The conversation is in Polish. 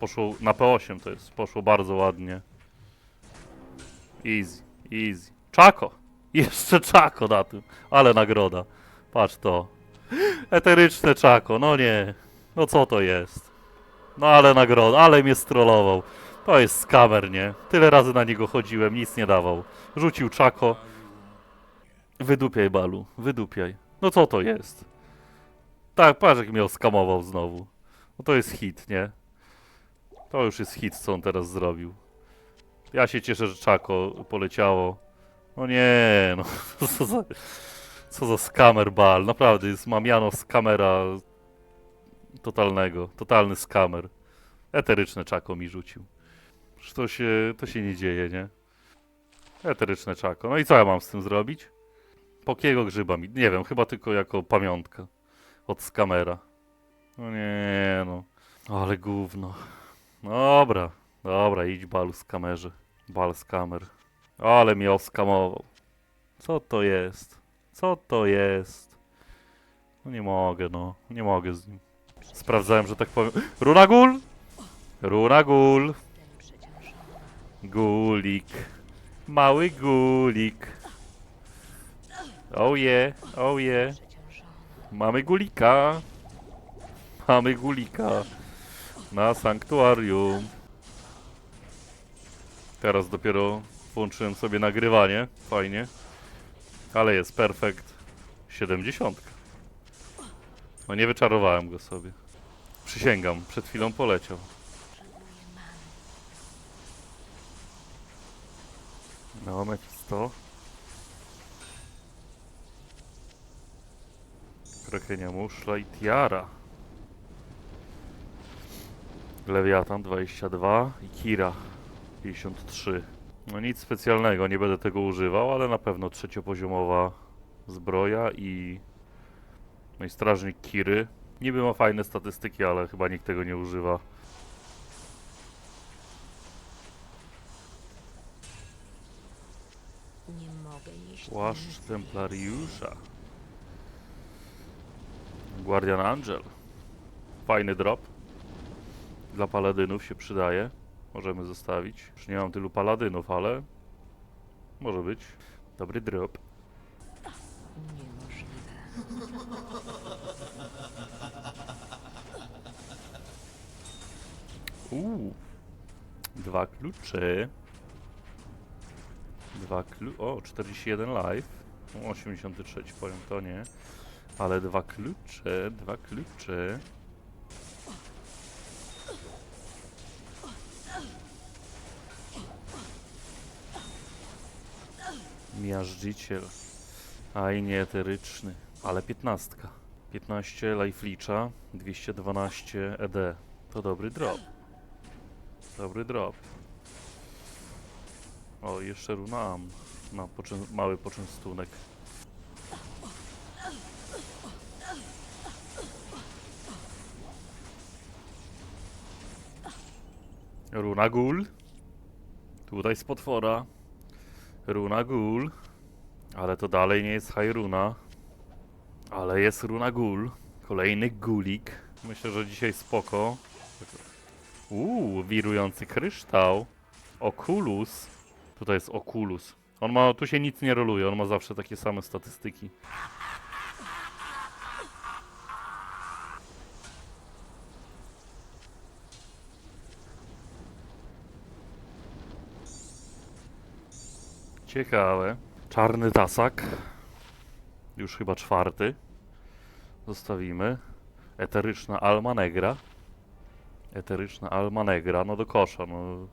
Poszło na P8 to jest. Poszło bardzo ładnie. Easy, easy. Czako! Jeszcze czako na tym. Ale nagroda. Patrz to. Eteryczne czako, no nie. No co to jest? No ale nagroda, ale mnie strollował. To jest skamer, nie? Tyle razy na niego chodziłem, nic nie dawał. Rzucił czako. Wydupiaj, Balu, wydupiaj. No co to jest? Tak, patrz jak mnie oskamował znowu. No to jest hit, nie? To już jest hit, co on teraz zrobił. Ja się cieszę, że czako poleciało. No nie, no. Co za, co za skamer bal. Naprawdę, jest mamiano skamera totalnego. Totalny skamer. Eteryczne czako mi rzucił. Przecież to się, to się nie dzieje, nie? Eteryczne czako. No i co ja mam z tym zrobić? Pokiego grzyba mi? Nie wiem, chyba tylko jako pamiątka. Od skamera. No nie, no. Ale gówno. Dobra, dobra, idź balu z kamerze. Bal z kamer. Ale mnie oskamował. Co to jest? Co to jest? No nie mogę, no. Nie mogę z nim. Sprawdzałem, że tak powiem. Runagul! Runagul! Gulik. Mały gulik. Oh yeah, oh yeah. Mamy gulika. Mamy gulika. Na sanktuarium. Teraz dopiero włączyłem sobie nagrywanie. Fajnie. Ale jest perfekt. 70. No nie wyczarowałem go sobie. Przysięgam, przed chwilą poleciał. No, Mephisto. Krakenia muszla i tiara. Lewiatan 22 i Kira 53. No nic specjalnego, nie będę tego używał, ale na pewno trzeciopoziomowa zbroja i no i strażnik Kiry. Niby ma fajne statystyki, ale chyba nikt tego nie używa. Nie mogę jeść. Płaszcz Templariusza. Guardian Angel. Fajny drop. Dla paladynów się przydaje. Możemy zostawić. Już nie mam tylu paladynów, ale może być. Dobry drop. Niemożliwe. Uuu. Dwa klucze. Dwa klu... O, 41 live. O, 83 powiem, to nie. Ale dwa klucze, dwa klucze. Miażdżyciel. Aj, nie eteryczny. Ale 15. 15 life licza, 212 ED. To dobry drop. Dobry drop. O, jeszcze runam na poczę- mały poczęstunek. Runa gul. Tutaj z potwora. Runa gul. Ale to dalej nie jest high runa. Ale jest runa gul. Kolejny gulik. Myślę, że dzisiaj spoko. Uuu, wirujący kryształ. Oculus. Tutaj jest Oculus. On ma, tu się nic nie roluje, on ma zawsze takie same statystyki. Ciekawe. Czarny tasak. Już chyba czwarty. Zostawimy. Eteryczna Alma Negra. Eteryczna Alma Negra, no do kosza, no.